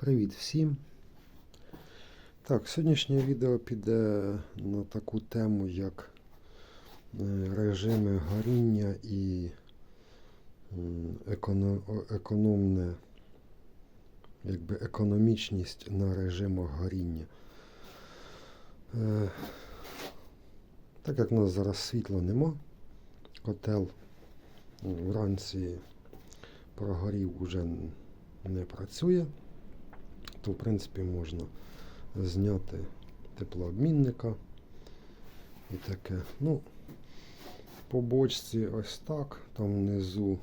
Привіт всім. Так, сьогоднішнє відео піде на таку тему, як е, режими горіння і економне, якби економічність на режимах горіння. Е, Так як в нас зараз світла нема, котел вранці прогорів уже не працює, то в принципі можна зняти теплообмінника і таке. Ну, по бочці ось так, там внизу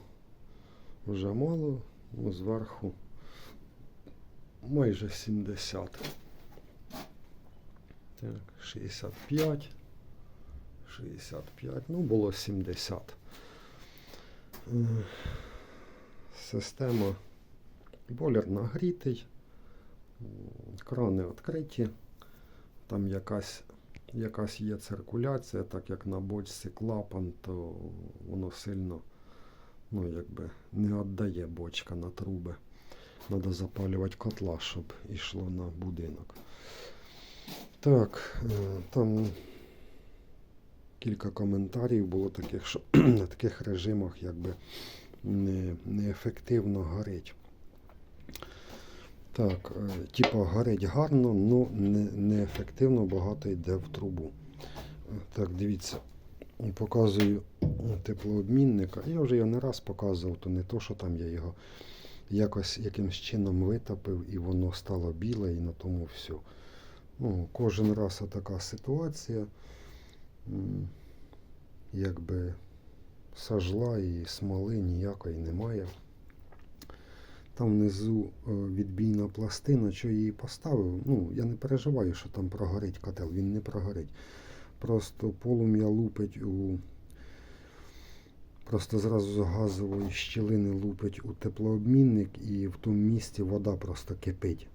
вже мало, ну, зверху майже 70. Так, 65. 65, ну було 70. Е, Система бойлер нагрітий, крани відкриті, там якась, якась є циркуляція, так як на бочці клапан, то воно сильно ну, якби не віддає бочка на труби. Треба запалювати котла, щоб йшло на будинок. Так, е, там кілька коментарів було таких, що на таких режимах якби не, неефективно горить. Так, е, типа горить гарно, але не, неефективно багато йде в трубу. Е, Так, дивіться, показую теплообмінника. Я вже його не раз показував, то не то, що там я його якось якимсь чином витопив і воно стало біле і на тому все. Ну, кожен раз така ситуація. Якби сажла і смоли ніякої немає. Там внизу е, відбійна пластина, що її поставив. Ну, я не переживаю, що там прогорить котел, він не прогорить. Просто полум'я лупить у. Просто зразу з газової щілини лупить у теплообмінник і в тому місці вода просто кипить.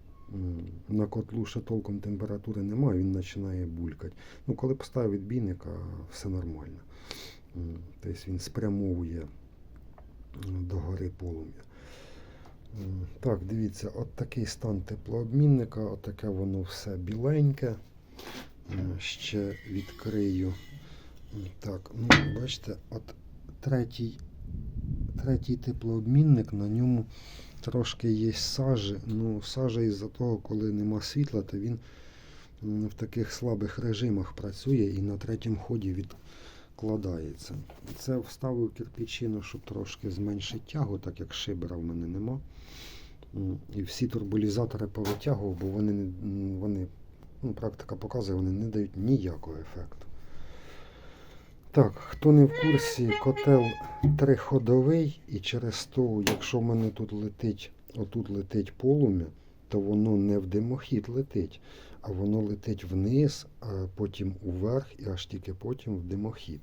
На котлу ще толком температури немає, він починає булькати. Ну, коли поставив відбійника, все нормально. Тобто він спрямовує м, до гори полум'я. Так, дивіться, от такий стан теплообмінника, от таке воно все біленьке. Ще відкрию. Так, ну, бачите, от третій, третій теплообмінник, на ньому трошки є сажі. Ну, сажа із-за того, коли нема світла, то він в таких слабих режимах працює і на третьому ході відкладається. Це вставив кирпичину, щоб трошки зменшити тягу, так як шибера в мене нема. І всі турбулізатори повитягував, бо вони, вони ну, практика показує, вони не дають ніякого ефекту. Так, хто не в курсі, котел триходовий, і через то, якщо в мене тут летить, отут летить полум'я, то воно не в димохід летить, а воно летить вниз, а потім уверх і аж тільки потім в димохід.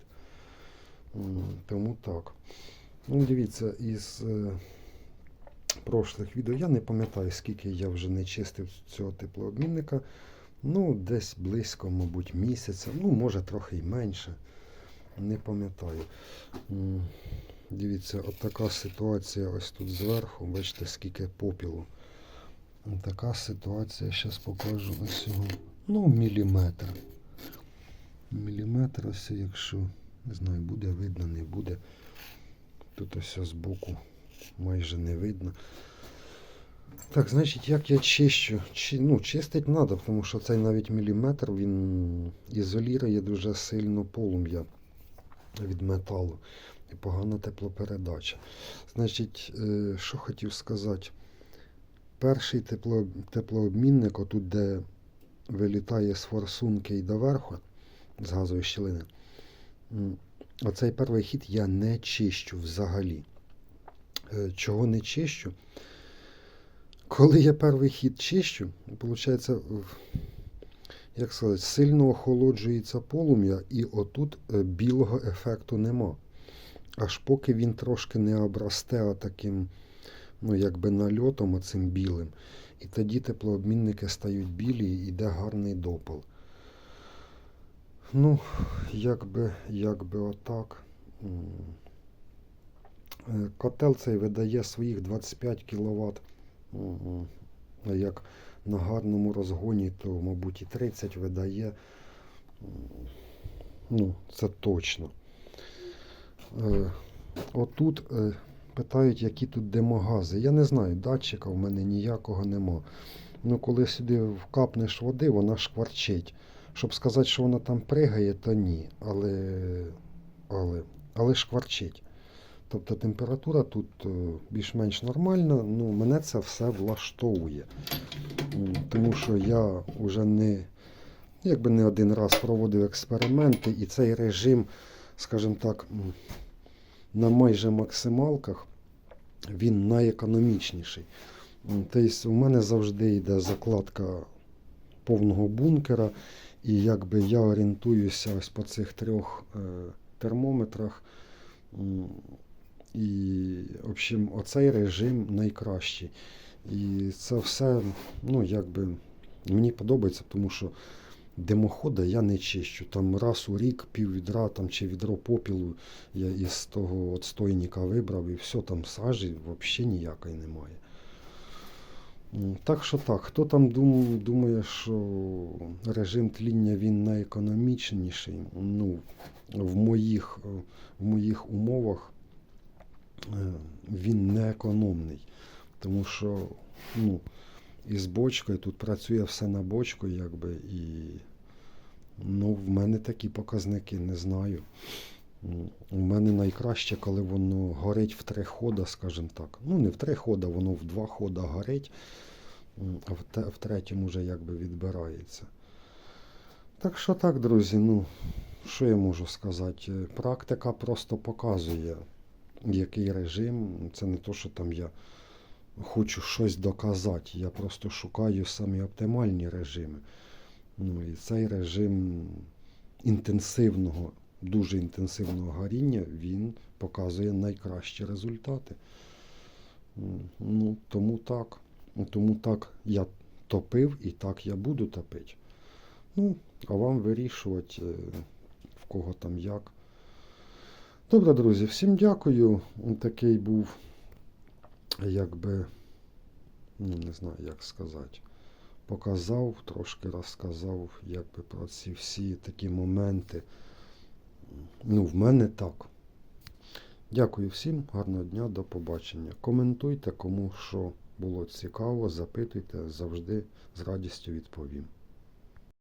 Тому так. Ну, дивіться, із е, прошлих відео я не пам'ятаю, скільки я вже не чистив цього теплообмінника. Ну, десь близько, мабуть, місяця, ну, може трохи й менше. Не пам'ятаю. Дивіться, от така ситуація ось тут зверху. Бачите, скільки попілу. Така ситуація, зараз покажу ось його. Ну, міліметр. Міліметр, ось якщо, не знаю, буде видно, не буде. Тут ось з боку майже не видно. Так, значить, як я чищу? Чи, ну, чистить треба, тому що цей навіть міліметр він ізолює дуже сильно полум'я від металу і погана теплопередача. Значить, е, що хотів сказати, перший тепло, теплообмінник, отут, де вилітає з форсунки і доверху, з газової щілини, оцей перший хід я не чищу взагалі. Е, Чого не чищу? Коли я перший хід чищу, виходить, як сказати, сильно охолоджується полум'я, і отут е, білого ефекту нема. Аж поки він трошки не обрасте таким, ну, якби нальотом оцим білим. І тоді теплообмінники стають білі і йде гарний допал. Ну, якби, якби отак. Е, Котел цей видає своїх 25 кВт як на гарному розгоні, то, мабуть, і 30 видає. Ну, це точно. Е, Отут е, питають, які тут демогази. Я не знаю, датчика в мене ніякого нема. Ну, коли сюди вкапнеш води, вона шкварчить. Щоб сказати, що вона там пригає, то ні. Але, але, але шкварчить. Тобто температура тут е, більш-менш нормальна, ну мене це все влаштовує. Тому що я вже не, якби не один раз проводив експерименти, і цей режим, скажімо так, на майже максималках він найекономічніший. Тобто у мене завжди йде закладка повного бункера, і якби я орієнтуюся ось по цих трьох е, термометрах. І, в общем, оцей режим найкращий. І це все, ну, якби, мені подобається, тому що димохода я не чищу. Там раз у рік пів відра там, чи відро попілу я із того отстойника вибрав, і все, там сажі взагалі ніякої немає. Так що так, хто там дум, думає, що режим тління він найекономічніший, ну, в моїх, е, в моїх умовах е, він не економний. Тому що ну, із бочкою тут працює все на бочку, якби, і ну, в мене такі показники, не знаю. У мене найкраще, коли воно горить в три хода, скажімо так. Ну, не в три хода, воно в два хода горить, а в, те, в третьому вже якби відбирається. Так що так, друзі, ну, що я можу сказати? Е, Практика просто показує, який режим. Це не то, що там я хочу щось доказати. Я просто шукаю самі оптимальні режими. Ну і цей режим інтенсивного, дуже інтенсивного горіння, він показує найкращі результати. Ну, тому так. Тому так я топив і так я буду топити. Ну, а вам вирішувати, е, в кого там як. Добре, друзі, всім дякую. Такий був, якби, ну не знаю, як сказати. Показав, трошки розказав, якби про ці всі такі моменти. Ну, в мене так. Дякую всім, гарного дня, до побачення. Коментуйте, кому що було цікаво, запитуйте, завжди з радістю відповім.